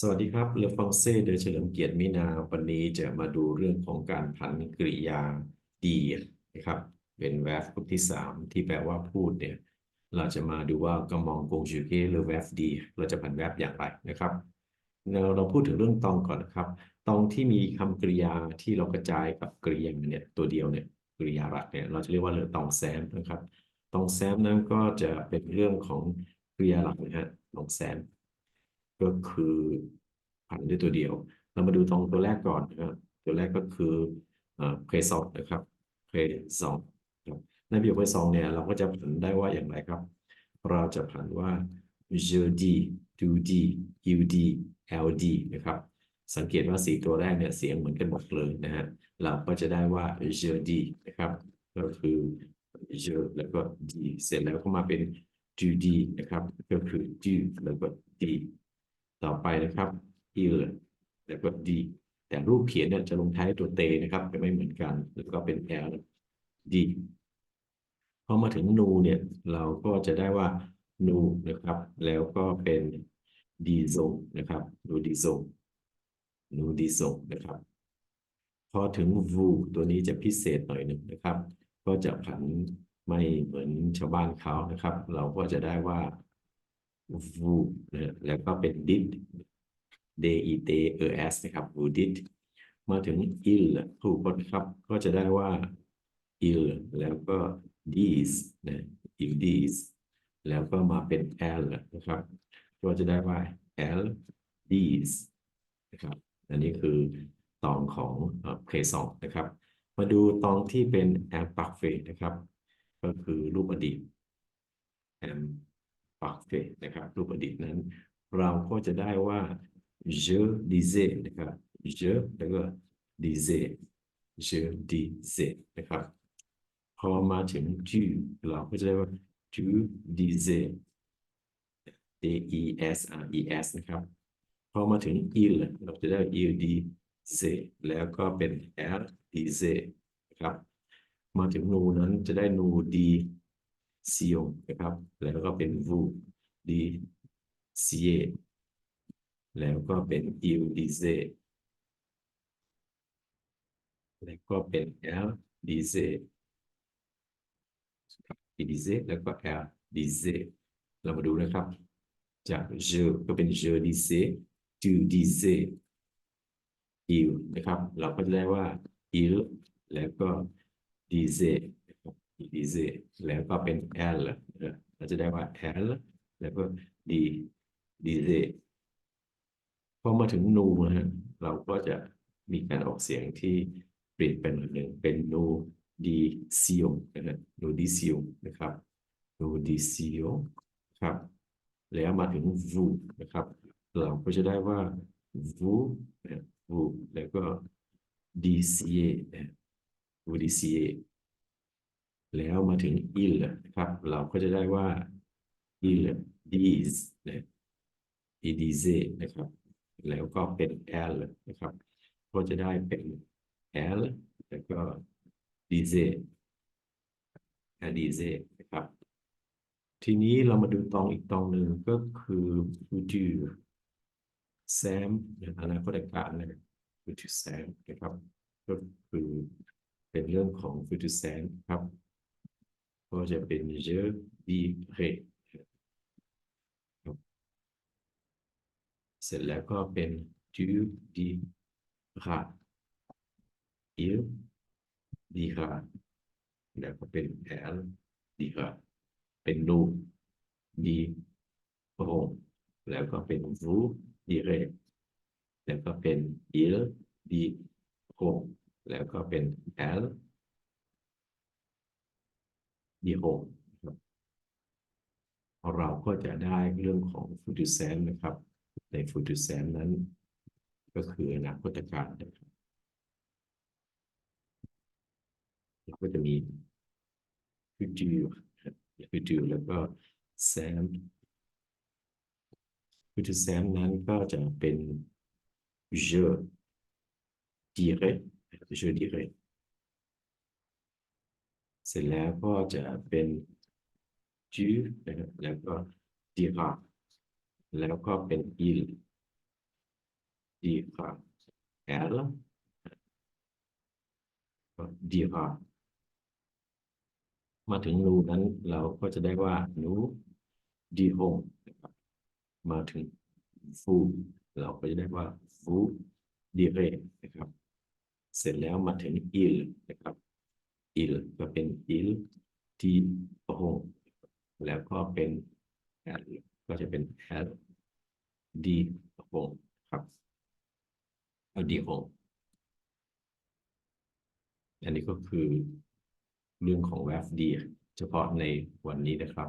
สวัสดีครับ เลอฟองเซ่โดยเฉลิมเกียรติมินา วันนี้จะมาดูเรื่องของการพันกริยาดีนะครับ เป็น verb กลุ่มที่ 3 ที่แปลว่าพูดเนี่ย เราจะมาดูว่ากำมองกงจูเกหรือ verb ดี เราจะพัน verb อย่างไรนะครับ เราเราพูดถึงเรื่องตองก่อนนะครับ ตองที่มีคำกริยาที่เรากระจายกับกริยาเนี่ยตัวเดียวเนี่ยกริยาหลักเนี่ยเราจะเรียกว่าเรือตองแซมนะครับ ตองแซมนั้นก็จะเป็นเรื่องของกริยาหลักนะฮะตองแซม ก็คือผันด้วยตัวเดียว เรามาดูตรงตัวแรกก่อนนะครับตัวแรกก็คือเพย์สองนะครับเพย์สองในประโยคเพย์สองเนี่ยเราก็จะผันได้ว่าอย่างไรครับ เราจะผันว่า je dis tu dis you dis elle dit นะครับ สังเกตว่าสีตัวแรกเนี่ยเสียงเหมือนกันหมดเลยนะฮะเราก็จะได้ว่า je d นะครับก็คือ je แล้วก็ d เสร็จแล้วก็มาเป็น tu dis นะครับ ก็คือ tu แล้วก็ d ต่อไปนะครับ il แล้วก็ d แต่รูปเขียนเนี่ยจะลงท้ายตัวเตนะครับจะไม่เหมือนกัน แล้วก็เป็น l d พอมาถึง nu เนี่ย เราก็จะได้ว่า nu นะครับ แล้วก็เป็น d z o นะครับ nu d z o nu d z o นะครับ พอถึง vu ตัวนี้จะพิเศษหน่อยหนึ่งนะครับ ก็จะผันไม่เหมือนชาวบ้านเขานะครับ เราก็จะได้ว่า vu นะแล้วก็เป็น did d i t e s นะครับ vu did มาถึง il ผู้คนครับ ก็จะได้ว่า il แล้วก็ these นะ il these แล้วก็มาเป็น l นะครับ ก็จะได้ว่า l these นะครับ อันนี้คือตองของเพลสองนะครับ มาดูตองที่เป็น am parfait นะครับ ก็คือรูปอดีต am parfait นะครับรูปอดีตนั้น เราก็จะได้ว่า je disais นะครับ je แล้วก็ disais je disais นะครับ พอมาถึง tu เราก็จะได้ว่า tu disais d e s r e s นะครับ พอมาถึง il เราจะได้ il disait แล้วก็เป็น r disait นะครับ มาถึง nu นั้นจะได้ ซีโอนะครับ แล้วก็เป็นวูดีซีเอแล้วก็เป็นอิวดีเซแล้วก็เป็นเอลดีเซอีดีเซแล้วก็เอลดีเซเรามาดูนะครับ จากเจอก็เป็นเจอดีเซจูดีเซอิวนะครับ เราก็จะได้ว่าอิลแล้วก็ดีเซ ครับ il disait แล้วก็เป็น l เราจะได้ว่า l แล้วก็ d disait พอมาถึงนูนะฮะเราก็จะมีการออกเสียงที่เปลี่ยนไปหน่อยหนึ่งเป็นนูดีซิโอนะฮะนูดีซิโอนะครับนูดีซิโอครับแล้วมาถึง vous นะครับ เราก็จะได้ว่า vous นะ vous แล้วก็ disiez นะ vous disiez แล้วมาถึง il นะครับ เราก็จะได้ว่า il dis นะ il disait นะครับ แล้วก็เป็น L นะครับ ก็จะได้เป็น L แล้วก็ DZ DZ นะครับ ทีนี้เรามาดูตองอีกตองหนึ่งก็คือ future Sam อนาคตการนะ future Sam นะครับ ก็คือเป็นเรื่องของ future Sam ครับ ก็จะเป็น je dirai เสร็จแล้วก็เป็น tu diras il dira แล้วก็เป็น elle dira เป็น nous dirons แล้วก็เป็น vous direz แล้วก็เป็น il diront แล้วก็เป็น elle ดีโอนครับเราก็จะได้เรื่องของฟูดูแซนนะครับ ในฟูดูแซนนั้น ก็คืออนาคตการนะครับก็จะมีฟูดูฟูดูแล้วก็แซมฟูดูแซมนั้นก็จะเป็น je dirais je dirais เสร็จแล้วก็จะเป็น tu นะครับแล้วก็ dira แล้วก็เป็น il die Frau Erle die Frau มาถึงรูนั้นเราก็จะได้ว่านูดีโฮงนะครับมาถึงฟูเราก็จะได้ว่าฟูดีเรนะครับ เสร็จแล้วมาถึงอิลนะครับ อิลก็เป็นอิลดีโฮงแล้วก็เป็นแอลก็จะเป็นแอลดีโฮงครับเอาดีโฮงอันนี้ก็คือเรื่องของ w e b d เฉพาะในวันนี้นะครับ